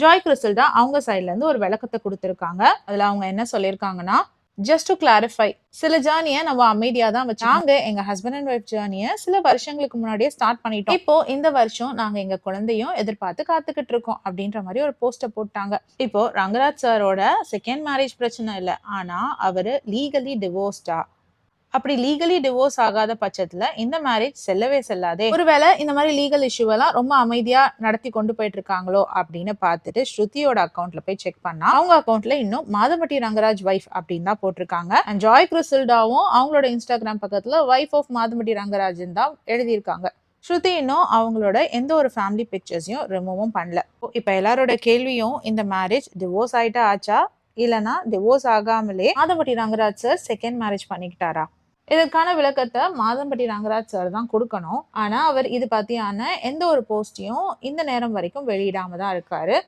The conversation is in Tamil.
ஜாய் கிறிஸ்டல்டா அவங்க சைட்ல இருந்து ஒரு விளக்கத்தை கொடுத்துருக்காங்க. அதுல அவங்க என்ன சொல்லியிருக்காங்கன்னா ஜஸ்ட் டு கிளாரிஃபை சில ஜேர்னியை நம்ம அமைதியா தான் வச்சு நாங்க எங்க ஹஸ்பண்ட் அண்ட் ஒய்ஃப் ஜேர்னியை சில வருஷங்களுக்கு முன்னாடியே ஸ்டார்ட் பண்ணிட்டோம். இப்போ இந்த வருஷம் நாங்க எங்க குழந்தையும் எதிர்பார்த்து காத்துக்கிட்டு இருக்கோம். அப்படின்ற மாதிரி ஒரு போஸ்டர் போட்டாங்க. இப்போ ரங்கராஜ் சாரோட செகண்ட் மேரேஜ் பிரச்சனை இல்லை. ஆனா அவரு லீகலி டிவோர்ஸ்டா அப்படி லீகலி டிவோர்ஸ் ஆகாத பட்சத்துல இந்த மேரேஜ் செல்லவே செல்லாதே. ஒருவேளை இந்த மாதிரி லீகல் இஷ்யூ எல்லாம் ரொம்ப அமைதியா நடத்தி கொண்டு போயிட்டு இருக்காங்களோ அப்படின்னு பார்த்துட்டு ஸ்ருதியோட அக்கௌண்ட்ல போய் செக் பண்ணா அவங்க அக்கௌண்ட்ல இன்னும் மாதம்பட்டி ரங்கராஜ் வைஃப் அப்படின்னு தான் போட்டிருக்காங்க. அண்ட் ஜாய் கிறிஸ்டல்டாவும் அவங்களோட இன்ஸ்டாகிராம் பக்கத்துல வைஃப் ஆஃப் மாதமட்டி ரங்கராஜன் தான் எழுதியிருக்காங்க. ஸ்ருதி இன்னும் அவங்களோட எந்த ஒரு ஃபேமிலி பிக்சர்ஸையும் ரிமூவும் பண்ணல. இப்போ எல்லாரோட கேள்வியும் இந்த மேரேஜ் டிவோர்ஸ் ஆயிட்டா ஆச்சா? இல்லைனா divorce ஆகாமலே Madhampatty Rangaraj sir second marriage பண்ணிக்கிட்டாரா? இதற்கான விளக்கத்தை மாதம்பட்டி ரங்கராஜ் சார் தான் கொடுக்கணும். ஆனால் அவர் இது பற்றியான எந்த ஒரு போஸ்டையும் இந்த நேரம் வரைக்கும் வெளியிடாம தான் இருக்காரு.